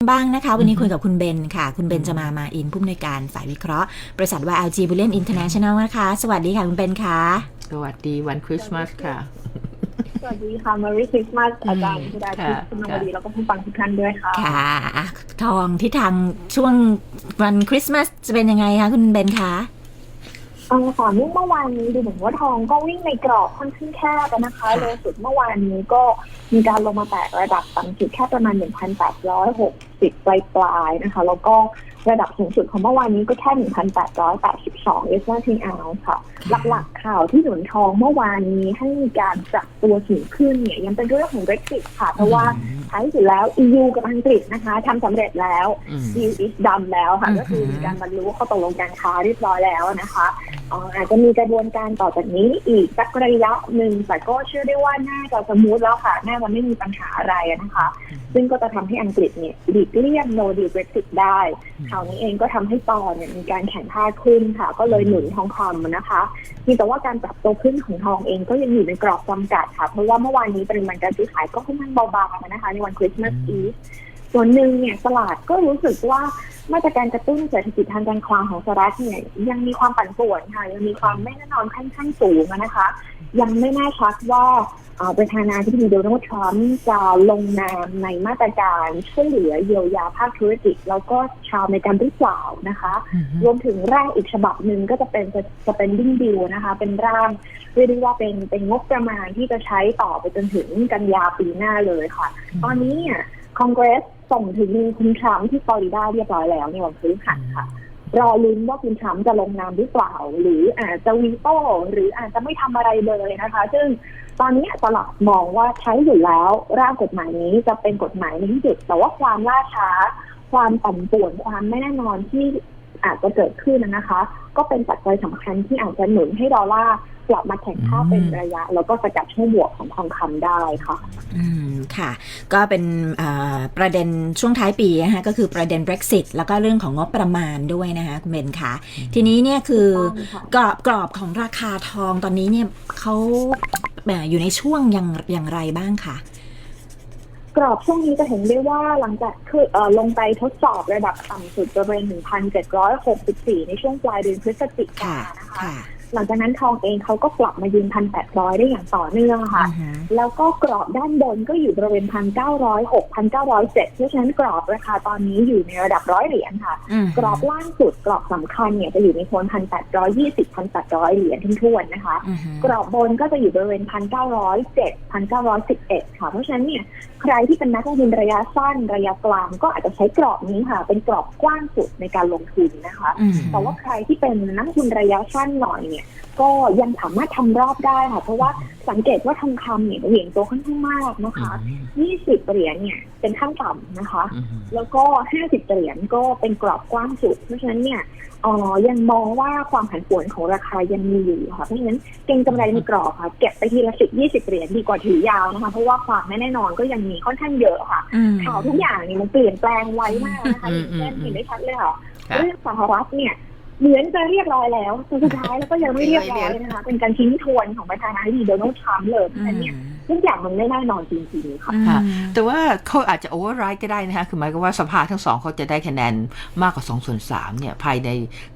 บ้างนะคะวันนี้คุยกับคุณเบนค่ะ คุณเบนจะมามาอินผู้อำนวยการฝ่ายวิเคราะห์ บริษัท YLG Bullion International นะคะ สวัสดีค่ะ คุณเบนค่ะ สวัสดีวันคริสต์มาสค่ะ สวัสดีค่ะ Merry Christmas อาจารย์อืมคุณดาทิพย์ค่ะคุณนวดีแล้วก็ผู้ฟังทุกท่านด้วยค่ะค่ะอะทองที่ทางช่วงวันคริสต์มาสจะเป็นยังไงคะคุณเบนคะ เอาค่ะเมื่อเมื่อวานนี้ดูเหมือนว่าทองก็วิ่งในกรอบค่อนข้างแคบนะคะค่ะโดยสุดเมื่อวานนี้ก็มีการลงมาแตะระดับต่ำสุดแค่ประมาณ 1,860 ปลายปลายๆนะคะ แล้วก็ระดับสูงสุดของเมื่อวานนี้ก็แค่ 1,882 US 10 ounce ค่ะ หลักๆข่าวที่หนุนทองเมื่อวานนี้ให้มีการปรับตัวสูงขึ้นเนี่ยยังเป็นเรื่องของ Brexit ค่ะ เพราะว่าท้ายที่สุดแล้ว EU กับอังกฤษนะคะทำสำเร็จแล้วอืมดีลอิสดำแล้วค่ะอืมก็คือมีการบรรลุข้อตกลงการค้าเรียบร้อยแล้วนะคะเอ่ออาจจะมีกระบวนการต่อจากนี้อีกสักระยะหนึ่งแต่ก็เชื่อได้ว่าน่าจะสมูทแล้วค่ะ น่าจะไม่มีปัญหาอะไรนะคะ ซึ่งก็จะทำให้อังกฤษเนี่ยหลีกเลี่ยง no deal Brexit ได้ข่าวนี้เองก็ทำให้ปอนเนี่ยมีการแข่งค่าขึ้นค่ะ ก็เลยหนุนทองคำนะคะมีแต่ว่าการปรับตัวขึ้นของทองเองก็ยังอยู่ในกรอบจำกัดค่ะ เพราะว่าเมื่อวานนี้ปริมาณการซื้อขายก็ค่อนข้างเบาๆนะคะ ในวันคริสต์มาสอีฟส่วนหนึ่งเนี่ยตลาดก็รู้สึกว่า มาตรการกระตุ้นเศรษฐกิจทางการคลังของสหรัฐเนี่ยยังมีความปั่นป่วนค่ะ ยังมีความไม่แน่นอนค่อนข้างสูงอะนะคะ ยังไม่แน่ชัดว่าเอ่อประธานาธิบดีโดนัลด์ทรัมป์จะลงนามในมาตรการช่วยเหลือเยียวยาภาคธุรกิจ แล้วก็ชาวอเมริกันหรือเปล่านะคะ รวมถึงร่างอีกฉบับหนึ่งก็จะเป็นจะเป็นดิ้งดิวนะคะ เป็นร่างเรียกได้ว่าเป็นเป็นงบประมาณที่จะใช้ต่อไปจนถึงกันยาปีหน้าเลยค่ะ ตอนนี้เนี่ย คอนเกรสส่งถึงมือคุณทรัมป์ที่ฟลอริดาเรียบร้อยแล้วในวันพฤหัสค่ะ รอลุ้นว่าคุณทรัมป์จะลงนามหรือเปล่า หรืออาจจะวีโต้หรืออาจจะไม่ทำอะไรเลยนะคะ ซึ่งตอนนี้ตลาดมองว่าใช้อยู่แล้วร่างกฎหมายนี้จะเป็นกฎหมายในที่สุดแต่ว่าความล่าช้า ความปั่นป่วนความไม่แน่นอนที่ อาจจะเกิดขึ้นนะคะ ก็เป็นปัจจัยสำคัญที่อาจจะหนุนให้ดอลลาร์กลับมาแข็งค่าเป็นระยะ แล้วก็สกัดช่วงบวกของทองคำได้ค่ะ อืมค่ะ ก็เป็นอ่าประเด็นช่วงท้ายปีนะคะก็คือประเด็น Brexit แล้วก็เรื่องของงบประมาณด้วยนะคะคุณเบนค่ะ ทีนี้เนี่ยคือต้องค่ะกรอบกรอบของราคาทองตอนนี้เนี่ยเขาเอ่ออยู่ในช่วงอย่างอย่างไรบ้างคะ กรอบช่วงนี้จะเห็นได้ว่าหลังจากคืออลงไปทดสอบระดับต่ำสุดบริเวณ 1,764 ในช่วงปลายเดือนพฤศจิกายนนะคะ หลังจากนั้นทองเองเขาก็กลับมายืน1,800ได้อย่างต่อเนื่องค่ะอือฮึแล้วก็กรอบด้านบนก็อยู่บริเวณ1,906 1,907เพราะฉะนั้นกรอบราคาตอนนี้อยู่ในระดับร้อยเหรียญค่ะอืมกรอบล่างสุดกรอบสำคัญเนี่ยจะอยู่ในโซน1,820 1,800เหรียญทุ่วนๆนะคะอือฮึกรอบบนก็จะอยู่บริเวณ1,907 1,911ค่ะ เพราะฉะนั้นเนี่ยใครที่เป็นนักลงทุนระยะสั้นระยะกลางก็อาจจะใช้กรอบนี้ค่ะ เป็นกรอบกว้างสุดในการลงทุนนะคะอืมแต่ว่าใครที่เป็นนักลงทุนระยะสั้นหน่อยเนี่ยก็ยังสามารถทำรอบได้ค่ะ เพราะว่าสังเกตว่าทองคำเนี่ยเหวี่ยงตัวค่อนข้างมากนะคะ20เหรียญเนี่ยเป็นขั้นต่ำนะคะ แล้วก็50เหรียญก็เป็นกรอบกว้างสุด เพราะฉะนั้นเนี่ยเอ่อยังมองว่าความผันผวนของราคายังมีอยู่ค่ะ เพราะฉะนั้นเก็งกำไรในกรอบค่ะ เก็บไปทีละสิบยี่สิบเหรียญดีกว่าถือยาวนะคะ เพราะว่าความไม่แน่นอนก็ยังมีค่อนข้างเยอะค่ะอืมข่าวทุกอย่างนี่มันเปลี่ยนแปลงไวมากนะคะอือมย่างเช่นอืมเห็นได้ชัดเลยค่ะครับเรื่องสหรัฐเนี่ย เหมือนจะเรียบร้อยแล้วแต่สุดท้ายแล้วก็ยังไม่เรียบร้อยนะคะเป็นการทิ้งทวนของประธานาธิบดีโดนัลด์ทรัมป์เลยเพราะฉะนั้นเนี่ยทุกอย่างมันไม่แน่นอนจริงๆค่ะค่ะแต่ว่าเขาอาจจะโอเวอร์ไรด์ก็ได้นะคะคือหมายความว่าสภาทั้งสองเขาจะได้คะแนนมากกว่า2ส่วน3เนี่ยภายใน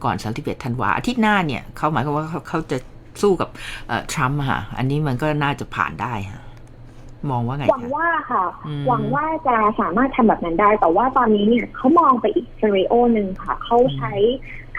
ก่อน31ธันวาอาทิตย์หน้าเนี่ยเขาหมายความว่าเขาเขาจะสู้กับเอ่อทรัมป์อะค่ะ อันนี้มันก็น่าจะผ่านได้ค่ะมองว่าไงหวังคะว่าค่ะอืมหวังว่าจะสามารถทำแบบนั้นได้ แต่ว่าตอนนี้เนี่ยเขามองไปอีกซีเรโอหนึ่งค่ะ เขาใช้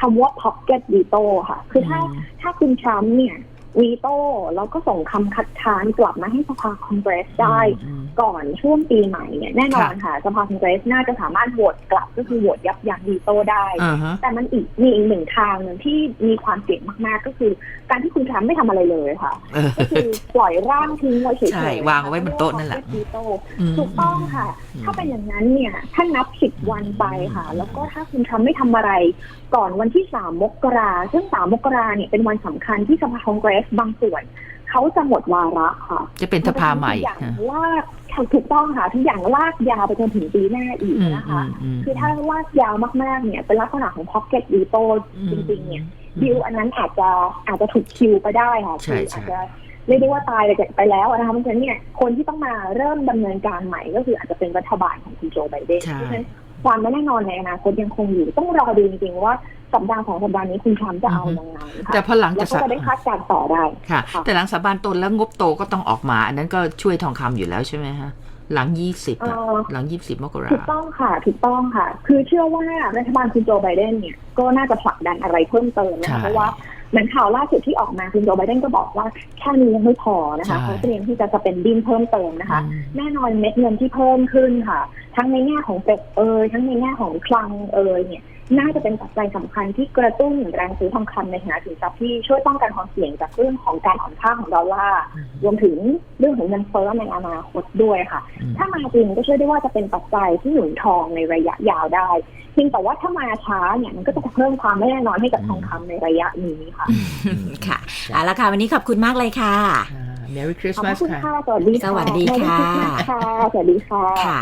คำว่า pocket veto ค่ะ คือถ้าถ้าคุณทรัมป์เนี่ยวีโต้แล้วก็ส่งคำคัดค้านกลับมาให้สภาคองเกรสได้อืม ก่อนช่วงปีใหม่เนี่ยแน่นอนค่ะสภาคองเกรสน่าจะสามารถโหวตกลับก็คือโหวตยับยั้งวีโต้ได้อ่าฮะแต่มันอีกมีอีกหนึ่งทางหนึ่งที่มีความเสี่ยงมากๆ ก็คือ การที่คุณทรัมป์ไม่ทำอะไรเลยค่ะเออก็คือปล่อยร่างทิ้งไว้เฉยๆใช่วางเอาไว้บนโต๊ะนั่นแหละเรียกว่า veto มถูกต้องค่ะอืมถ้าเป็นอย่างนั้นเนี่ยถ้านับสิบวันไปค่ะ แล้วก็ถ้าคุณทรัมป์ไม่ทำอะไร ก่อนวันที่สามมกราซึ่งสามมกราเนี่ยเป็นวันสำคัญที่สภาคองเกรสบางส่วน เขาจะหมดวาระค่ะจะเป็นสภาใหม่ทุกอย่างค่ะลากถูกต้องค่ะทุกอย่างลากยาวไปจนถึงปีหน้าอีกอืมนะคะอืมคือถ้าลากยาวมากๆเนี่ย เป็นลักษณะของ pocket veto จริงๆ เนี่ยดิวอันนั้นอาจจะอาจจะถูกคิวไปได้ค่ะใช่คือใช่อาจจะเรียกได้ว่าตายไปจากไปแล้วนะคะเพราะฉะนั้นเนี่ยคนที่ต้องมาเริ่มดำเนินการใหม่ก็คืออาจจะเป็นรัฐบาลของคุณโจไบเดนใช่เพราะฉะนั้นความไม่แน่นอนในอนาคตยังคงอยู่ต้องรอดูจริงๆว่า สัปดาห์ของสัปดาห์นี้คุณทรัมป์จะเอายังไงค่ะแต่พอหลังแล้จาวกก็จะได้คาดการณ์ต่อได้ค่ะค่ะ แต่หลังสาบานตนแล้วงบโตก็ต้องออกมา อันนั้นก็ช่วยทองคำอยู่แล้วใช่ไหมฮะหลังยี่สิบเอ่อหลังยี่สิบมกราถูกต้องค่ะ ถูกต้องค่ะ คือเชื่อว่ารัฐบาลคุณโจไบเดนเนี่ยก็น่าจะผลักดันอะไรเพิ่มเติมนะคะเพราะว่าเหมือนข่าวล่าสุดที่ออกมาคุณโจไบเดนก็บอกว่าแค่นี้ยังไม่พอนะคะเขาเตรียมที่จะสเปนดิ้งเพิ่มเติมนะคะอืมแน่นอนเม็ดเงินที่เพิ่มขึ้นค่ะ ทั้งในแง่ของเฟดเอยทั้งในแง่ของคลังเอยเนี่ย น่าจะเป็นปัจจัยสำคัญที่กระตุ้นแรงซื้อทองคำในฐานะสินทรัพย์ที่ช่วยป้องกันความเสี่ยงจากเรื่องของการอ่อนค่าของดอลลาร์รวมถึงเรื่องของเงินเฟ้อในอนาคตด้วยค่ะอืมถ้ามาจริงก็เชื่อได้ว่าจะเป็นปัจจัยที่หนุนทองในระยะยาวได้เพียงแต่ว่าถ้ามาช้าเนี่ยมันก็จะเพิ่มความไม่แน่นอนให้กับทองคำในระยะนี้ค่ะ ค่ะเอาละค่ะวันนี้ขอบคุณมากเลยค่ะอ่า Merry ขอบ Christmas คุณค่ะค่ะสวัสดีค่ะสวัสดีค่ะ Merry Christmas ค่ะสวัสดีค่ะค่ะ